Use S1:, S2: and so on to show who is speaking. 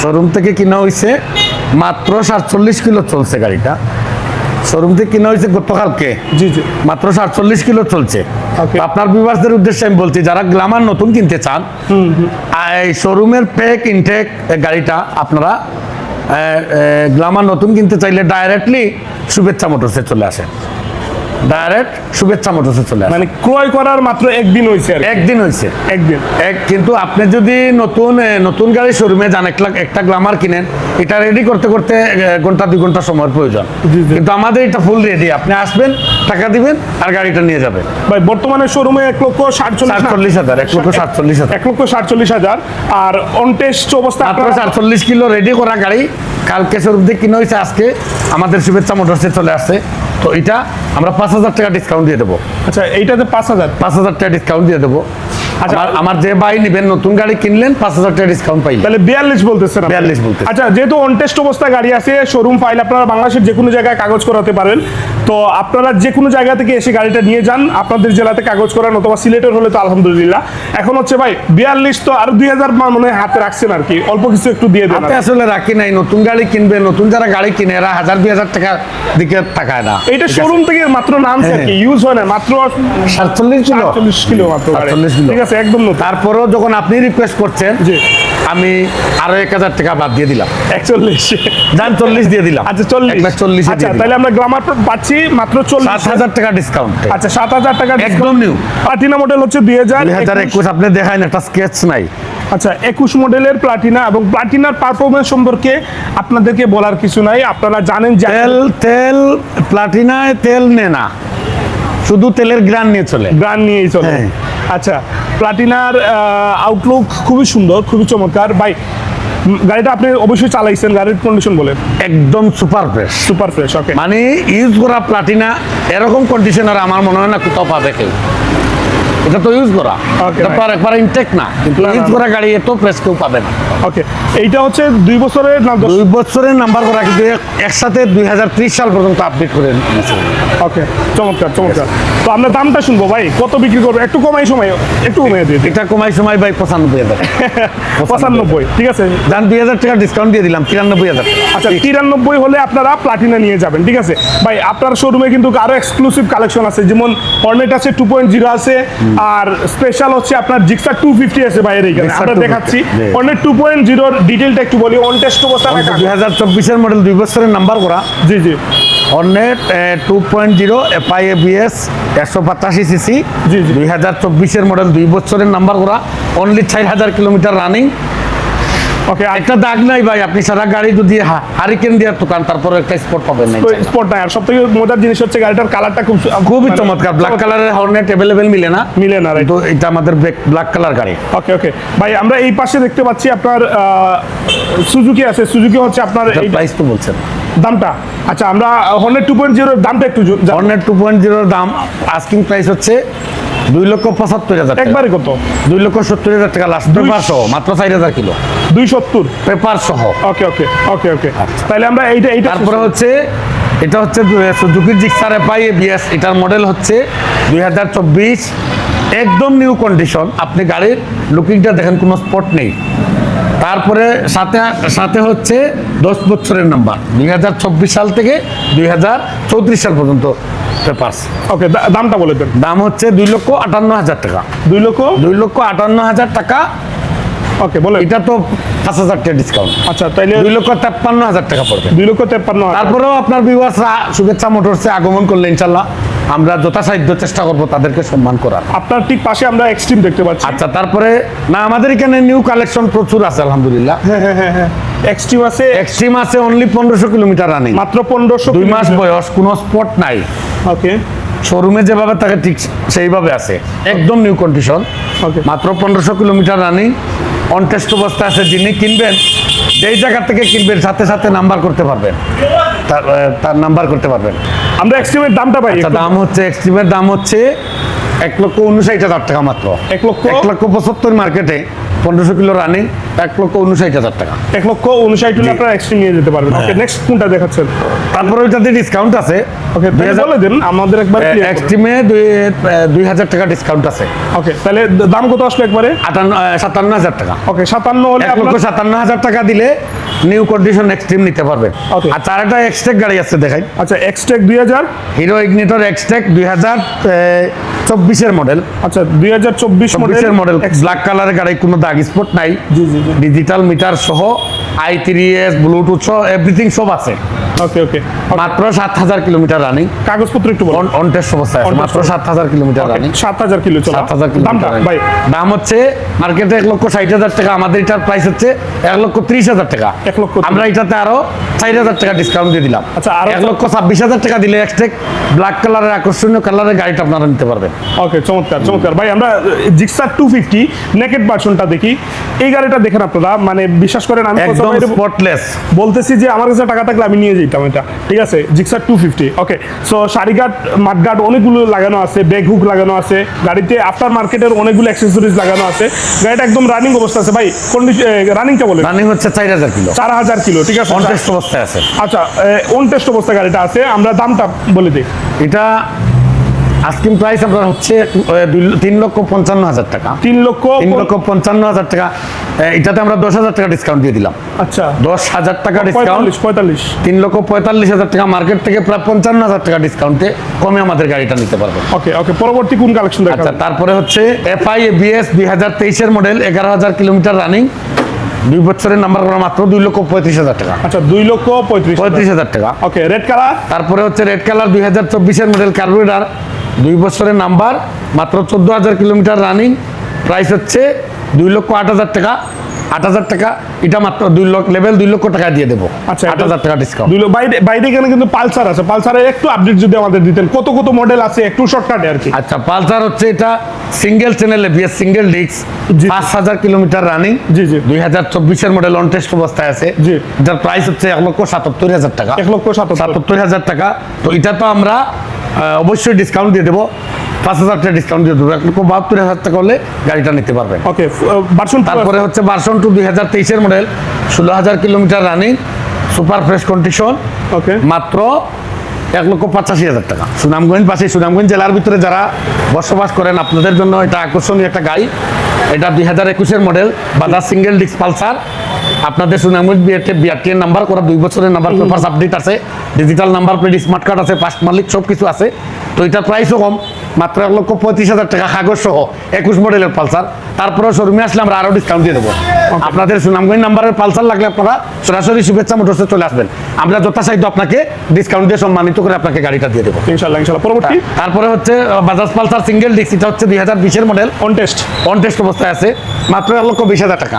S1: Showroom থেকে কিনা হয়েছে মাত্র সাতচল্লিশ কিলো চলছে গাড়িটা। শোরুম থেকে কিনা হয়েছে গতকালকে।
S2: জি জি।
S1: মাত্র সাতচল্লিশ কিলো চলছে। আপনার বিভাসদের উদ্দেশ্যে আমি বলছি যারা গ্লামার নতুন কিনতে চান এই শোরুমের পেক ইনটেক গাড়িটা আপনারা গ্লামার নতুন কিনতে চাইলে ডাইরেক্টলি শুভেচ্ছা মোটরসে চলে আসেন। ডাইরেক্ট শুভেচ্ছা মোটরসে চলে আসেন
S2: মানে ক্রয় করার মাত্র একদিন হয়েছে আর
S1: একদিন হয়েছে
S2: একদিন।
S1: এক কিন্তু আপনি যদি নতুন নতুন গাড়ি শোরুমে যান এক লাখ একটা গ্লামার কিনেন এটা রেডি করতে করতে ঘণ্টা দুই ঘণ্টা সময়ের প্রয়োজন। কিন্তু আমাদের এটা ফুল রেডি আপনি আসবেন টাকা দিবেন আর গাড়িটা নিয়ে যাবেন।
S2: ভাই বর্তমানে শোরুমে এক লক্ষ সাতচল্লিশ
S1: হাজার। এক লক্ষ সাতচল্লিশ হাজার।
S2: এক লক্ষ সাতচল্লিশ হাজার। আর অনটেস্ট অবস্থা
S1: মাত্র
S2: আপনারা-
S1: সাতচল্লিশ কিলো রেডি করা গাড়ি কালকে শোরুম থেকে কিনে হয়েছে আজকে। আমাদের শুভেচ্ছা মোটরসে চলে আসছে তো এটা আমরা পাঁচ হাজার টাকা ডিসকাউন্ট দিয়ে দেবো
S2: আচ্ছা এইটাতে পাঁচ হাজার
S1: পাঁচ হাজার টাকা ডিসকাউন্ট দিয়ে দেবো। আমার আমার যে ভাই নেবেন নতুন গাড়ি কিনলেন পাঁচ হাজার টাকা ডিসকাউন্ট পাইলেন
S2: তাহলে বিয়াল্লিশ বলতেছেন।
S1: 42 বলতেছি।
S2: আচ্ছা যেহেতু অবস্থায় গাড়ি আছে শোরুম ফাইল আপনারা বাংলাদেশের যে কোনো জায়গায় কাগজ করাতে পারেন তো আপনারা যে কোনো জায়গা থেকে এসে গাড়িটা নিয়ে যান আপনাদের জেলাতে কাগজ করান অথবা সিলেটের হলে তো আলহামদুলিল্লাহ এখন হচ্ছে ভাই বিয়াল্লিশ তো আর দুই হাজার মনে হাতে রাখছেন আর কি অল্প কিছু একটু দিয়ে দেন
S1: আসলে রাখি নাই নতুন গাড়ি কিনবে নতুন যারা গাড়ি কিনে এরা হাজার দুই হাজার টাকার দিকে তাকায় না
S2: এটা শোরুম থেকে মাত্র নামছে আর কি
S1: হ্যাঁ।
S2: ইউজ হয় না মাত্র
S1: সাতচল্লিশ কিলো
S2: আটচল্লিশ কিলো মাত্র গাড়ি।
S1: 48 কিলো।
S2: ঠিক আছে একদম নতুন।
S1: তারপরেও যখন আপনি রিকোয়েস্ট করছেন
S2: জি।
S1: আমি আরও এক হাজার টাকা বাদ দিয়ে দিলাম।
S2: একচল্লিশ।
S1: দাম চল্লিশ দিয়ে দিলাম।
S2: আচ্ছা চল্লিশ।
S1: চল্লিশ
S2: আচ্ছা তাহলে আমরা গ্লামার পাচ্ছি মাত্র চল্লিশ।
S1: সাত হাজার টাকা ডিসকাউন্ট
S2: আচ্ছা সাত হাজার টাকা
S1: একদম নিউ
S2: প্লাটিনা মডেল হচ্ছে দুই হাজার
S1: দুই হাজার একুশ। আপনি দেখায় একটা স্কেচ নাই।
S2: আচ্ছা একুশ মডেলের প্লাটিনা এবং প্লাটিনার পারফরমেন্স সম্পর্কে আপনাদেরকে বলার কিছু নাই। আপনারা জানেন যে
S1: তেল তেল প্লাটিনায় তেল নে না। শুধু তেলের গ্রান নিয়ে চলে।
S2: ব্রান নিয়েই চলে।
S1: হ্যাঁ।
S2: আচ্ছা প্লাটিনার আউটলুক খুবই সুন্দর খুবই চমৎকার। বাই গাড়িটা আপনি অবশ্যই চালাইছেন গাড়ির কন্ডিশন বলে
S1: একদম super fresh
S2: super fresh okay
S1: মানে ইউজ করা প্লাটিনা এরকম কন্ডিশনার আমার মনে হয় না কোথাও পাবে কেউ। এটা তো ইউজ করা। এটা তো একবার ইনটেক না। কিন্তু ইউজ। করা গাড়ি এত ফ্রেশ কেউ পাবে না।
S2: ওকে এইটা হচ্ছে দুই বছরের না
S1: দুই বছরের নাম্বার করা কিন্তু একসাথে দুই হাজার ত্রিশ সাল পর্যন্ত আপডেট করে
S2: ওকে চমৎকার চমৎকার। তো আমরা দামটা শুনব ভাই কত বিক্রি করব? একটু কমাই সময় একটু কমিয়ে দিই।
S1: এটা কমাই সময় ভাই পঁচানব্বই হাজার।
S2: পঁচানব্বই ঠিক আছে।
S1: যান দুই হাজার টাকা ডিসকাউন্ট দিয়ে দিলাম তিরানব্বই হাজার।
S2: আচ্ছা তিরানব্বই হলে আপনারা প্লাটিনা নিয়ে যাবেন ঠিক আছে? ভাই আপনার শোরুমে কিন্তু আরও এক্সক্লুসিভ কালেকশন আছে যেমন হর্নেট আছে টু পয়েন্ট জিরো আছে আর স্পেশাল হচ্ছে আপনার জিক্সার টু ফিফটি আছে বাইরে এখানে। আমরা দেখাচ্ছি। অনেক টু পয়েন্ট জিরোর ডিটেলটা একটু বলি অন টেস্ট অবস্থা
S1: দুই হাজার চব্বিশের মডেল দুই বছরের নাম্বার করা।
S2: জি জি।
S1: Hornet two point zero FI ABS একশো পঁচাশি সিসি। দুই হাজার চব্বিশের মডেল দুই বছরের নাম্বার করা। অনলি চার হাজার কিলোমিটার রানিং
S2: ওকে
S1: একটা দাগ নাই ভাই আপনি সারা গাড়ি যদি হারিকেন দেওয়ার দোকান তারপরে একটা স্পট পাবেন না
S2: স্পট নাই। আর সব থেকে মজার জিনিস হচ্ছে গাড়িটার কালারটা খুব
S1: খুবই
S2: মানে-
S1: চমৎকার ব্ল্যাক কালারের হর্নেট অ্যাভেলেবেল মিলে না?
S2: মিলে না
S1: তো এটা আমাদের ব্ল্যাক কালার গাড়ি।
S2: ওকে ওকে ভাই আমরা এই পাশে দেখতে পাচ্ছি আপনার সুজুকি আছে। সুজুকি হচ্ছে আপনার এই
S1: প্রাইস তো বলছেন।
S2: দামটা? আচ্ছা আমরা হর্নেট টু পয়েন্ট জিরোর দামটা একটু
S1: হর্নেট টু পয়েন্ট জিরোর দাম আস্কিং প্রাইস হচ্ছে দুই লক্ষ পঁচাত্তর হাজার
S2: একবারে কত?
S1: দুই লক্ষ সত্তর হাজার টাকা লাস্ট পেপার সহ মাত্র চার হাজার কিলো।
S2: দুই সত্তর?
S1: পেপার সহ।
S2: ওকে ওকে ওকে ওকে। তাহলে আমরা এইটা এইটা
S1: তারপরে হচ্ছে এটা হচ্ছে সুজুকির জিক্সার এফআই বিএস এটার মডেল হচ্ছে দুই হাজার চব্বিশ। একদম নিউ কন্ডিশন আপনি গাড়ির লুকিংটা দেখেন কোনো স্পট নেই। তারপরে সাথে সাথে হচ্ছে দশ বছরের নাম্বার দুই হাজার চব্বিশ সাল থেকে দুই হাজার চৌত্রিশ সাল পর্যন্ত পেপার্স।
S2: ওকে দামটা বলে দেন।
S1: দাম হচ্ছে দুই লক্ষ আটান্ন হাজার টাকা।
S2: দুই লক্ষ?
S1: দুই লক্ষ আটান্ন হাজার টাকা।
S2: ওকে বলে
S1: এটা তো পাঁচ হাজার টাকা ডিসকাউন্ট
S2: আচ্ছা তাইলে
S1: দুই লক্ষ তেপ্পান্ন হাজার টাকা পড়বে।
S2: দুই লক্ষ তেপ্পান্ন।
S1: তারপরেও আপনার বিবাসরা শুভেচ্ছা মোটরসে আগমন করলে ইনশাল্লাহ। আমরা যথাসাধ্য চেষ্টা করব তাদেরকে সম্মান করার।
S2: আপনার ঠিক পাশে আমরা এক্সট্রিম দেখতে পাচ্ছি।
S1: আচ্ছা তারপরে না আমাদের এখানে নিউ কালেকশন প্রচুর আছে আলহামদুলিল্লাহ।
S2: এক্সট্রিম আছে।
S1: এক্সট্রিম আছে অনলি পনেরোশো কিলোমিটার রানিং
S2: মাত্র পনেরোশো
S1: দুই মাস বয়স কোনো স্পট নাই।
S2: ওকে
S1: শোরুমে যেভাবে থাকে ঠিক সেইভাবে আছে। একদম নিউ কন্ডিশন. মাত্র পনেরোশো কিলোমিটার রানিং অন টেস্ট অবস্থা আছে যিনি কিনবেন যেই জায়গা থেকে কিনবেন সাথে সাথে নাম্বার করতে পারবেন। তার তার নাম্বার করতে পারবেন।
S2: আমরা এক্সট্রিমের দামটা পাই
S1: আচ্ছা দাম হচ্ছে এক্সট্রিমের দাম হচ্ছে এক লক্ষ উনষাট হাজার টাকা মাত্র।
S2: এক লক্ষ
S1: এক লক্ষ পঁচাত্তর মার্কেটে পনেরোশো কিলো রানিং এক লক্ষ উনষাট হাজার টাকা।
S2: এক লক্ষ উনষাট হলে। আপনারা এক্সট্রিম নিয়ে যেতে পারবেন। ওকে
S1: হ্যাঁ।
S2: নেক্সট কোনটা দেখাচ্ছেন?
S1: তারপরে ওইটাতে ডিসকাউন্ট আছে
S2: ওকে বলে দেন আমাদের একবার
S1: এক্সট্রিমে দুই দুই হাজার টাকা ডিসকাউন্ট আছে।
S2: ওকে তাহলে দাম কত আসলো একবারে?
S1: আটান্ন সাতান্ন হাজার টাকা।
S2: ওকে সাতান্ন হলে
S1: এক লক্ষ সাতান্ন হাজার টাকা দিলে নিউ কন্ডিশন এক্সট্রিম নিতে
S2: পারবে।
S1: আর তার একটা এক্সটেক গাড়ি আছে দেখাই।
S2: আচ্ছা এক্সটেক দুই হাজার?
S1: হিরো ইগনিটর এক্সটেক দুই হাজার চব্বিশের মডেল
S2: আচ্ছা দুই হাজার চব্বিশ
S1: চব্বিশের মডেল ব্ল্যাক কালারের গাড়ি কোনো দাগ স্পট নাই।
S2: জি, জি, জি।
S1: ডিজিটাল মিটার সহ আই থ্রি এস ব্লুটুথ সহ এভরিথিং সব আছে।
S2: ওকে ওকে
S1: মাত্র সাত হাজার কিলোমিটার রানিং
S2: কাগজপত্র একটু বলুন
S1: অন অবস্থায় মাত্র সাত হাজার কিলোমিটার রানিং
S2: সাত হাজার কিলো চলো। দামটা ভাই।
S1: দাম হচ্ছে মার্কেটে লক্ষ ষাট হাজার টাকা আমাদের এটার প্রাইস হচ্ছে লক্ষ ত্রিশ হাজার টাকা।
S2: এক লক্ষ
S1: আমরা এটাতে আরও ষাট হাজার টাকা ডিসকাউন্ট দিয়ে দিলাম।
S2: আচ্ছা, আরো-
S1: লক্ষ ছাব্বিশ হাজার টাকা দিলে এক্সটেক ব্ল্যাক কালারের আকর্ষণীয় কালারের গাড়িটা আপনারা নিতে পারবেন।
S2: ওকে চমৎকার চমৎকার। ভাই আমরা জিক্সার ভার্সনটা দেখি। এই গাড়িটা দেখেন আপনারা মানে বিশ্বাস করেন আমি
S1: একদম স্পটলেস
S2: বলতেছি যে আমার কাছে টাকা থাকলে আমি নিয়ে যেতাম এটা। ঠিক আছে Gixxer two fifty okay so Sarighat মাঠঘাট অনেকগুলো লাগানো আছে ব্যাগ হুক লাগানো আছে গাড়িতে আফটার মার্কেটের অনেকগুলো অ্যাক্সেসরিজ লাগানো আছে। গাড়িটা একদম রানিং অবস্থা আছে ভাই কন্ডিশন রানিংটা বলে
S1: রানিং হচ্ছে চার হাজার কিলো।
S2: চার হাজার কিলো ঠিক আছে।
S1: অন টেস্ট অবস্থায় আছে।
S2: আচ্ছা অন টেস্ট অবস্থা গাড়িটা আছে আমরা দামটা বলে দিই।
S1: এটা আস্কিং প্রাইস আপনার হচ্ছে তিন লক্ষ পঞ্চান্ন হাজার টাকা।
S2: তিন লক্ষ
S1: তিন লক্ষ পঞ্চান্ন হাজার টাকা। এটাতে আমরা দশ হাজার টাকা ডিসকাউন্ট দিয়ে দিলাম।
S2: আচ্ছা।
S1: দশ হাজার টাকা ডিসকাউন্ট
S2: পঁয়তাল্লিশ
S1: তিন লক্ষ পঁয়তাল্লিশ হাজার টাকা। মার্কেট থেকে প্রায় পঞ্চান্ন হাজার টাকা ডিসকাউন্টে কমে আমাদের গাড়িটা নিতে পারবেন
S2: ওকে ওকে পরবর্তী কোন কালেকশন
S1: আচ্ছা তারপরে হচ্ছে এফআই বিএস দুই হাজার তেইশের মডেল এগারো হাজার কিলোমিটার রানিং দুই বছরের নাম্বার করা মাত্র দুই লক্ষ পঁয়ত্রিশ হাজার টাকা।
S2: আচ্ছা দুই লক্ষ পঁয়ত্রিশ
S1: পঁয়ত্রিশ হাজার টাকা।
S2: ওকে রেড কালার
S1: তারপরে হচ্ছে রেড কালার দুই হাজার চব্বিশের মডেল কার্বোরেটার দুই বছরের নাম্বার মাত্র চোদ্দ হাজার কিলোমিটার রানিং প্রাইস হচ্ছে দুই লক্ষ আট হাজার টাকা। আট হাজার টাকা এটা মাত্র দুই লক্ষ লেভেল দুই লক্ষ টাকা দিয়ে দেবো।
S2: আচ্ছা
S1: আট হাজার টাকা ডিসকাউন্ট
S2: দুই বাইরে বাইরে এখানে কিন্তু পালসার আছে। পালসারের একটু আপডেট যদি আমাদের দিতেন কত কত মডেল আছে একটু শর্টকাটে আর কি।
S1: আচ্ছা পালসার হচ্ছে এটা single channel ABS single disc পাঁচ হাজার কিলোমিটার রানিং
S2: জি, জি।
S1: দুই হাজার চব্বিশের মডেল অন টেস্ট অবস্থায় আছে।
S2: জি।
S1: যার প্রাইস হচ্ছে এক লক্ষ সাতাত্তর হাজার টাকা।
S2: এক লক্ষ সাতাত্তর
S1: হাজার টাকা। তো এটা তো আমরা অবশ্যই ডিসকাউন্ট দিয়ে দেবো। পাঁচ হাজার টাকা ডিসকাউন্ট দিয়ে দেবো। এক লক্ষ বাহাত্তর হাজার টাকা হলে গাড়িটা নিতে পারবেন।
S2: ওকে ভার্সন
S1: তারপরে হচ্ছে ভার্সন টু দুই হাজার তেইশের মডেল ষোলো হাজার kilometre running super fresh condition
S2: okay
S1: মাত্র এক লক্ষ পঁচাশি হাজার টাকা। সুনামগঞ্জ পাশে সুনামগঞ্জ জেলার ভিতরে যারা বসবাস করেন আপনাদের জন্য এটা আকর্ষণীয় একটা গাড়ি। এটা দুই হাজার একুশের model Bajaj single disc Pulsar আপনাদের সুনামগঞ্জ বিআরটি বিআরটিএর নাম্বার করা দুই বছরের নাম্বার পেপার আপডেট আছে digital number plate smart card আছে ফাস্ট মালিক সব কিছু আছে। তো এটার প্রাইসও কম মাত্র এক লক্ষ পঁয়ত্রিশ হাজার টাকা কাগজ সহ একুশ মডেলের পালসার। তারপরে শোরুমে আসলে আমরা আরও ডিসকাউন্ট দিয়ে দেবো। আপনাদের সুনামগঞ্জ নাম্বারের পালসার লাগলে আপনারা সরাসরি শুভেচ্ছা মোটরসে চলে আসবেন। আমরা যথাসাধ্য আপনাকে ডিসকাউন্ট দিয়ে সম্মানিত করে আপনাকে গাড়িটা দিয়ে দেবো।
S2: ইনশাল্লাহ ইনশাল্লাহ পরবর্তী?
S1: তারপরে হচ্ছে বাজাজ পালসার সিঙ্গেল ডিস্ক এটা হচ্ছে দুই হাজার বিশের model
S2: on test
S1: on test অবস্থায় আছে মাত্র এক লক্ষ বিশ হাজার টাকা।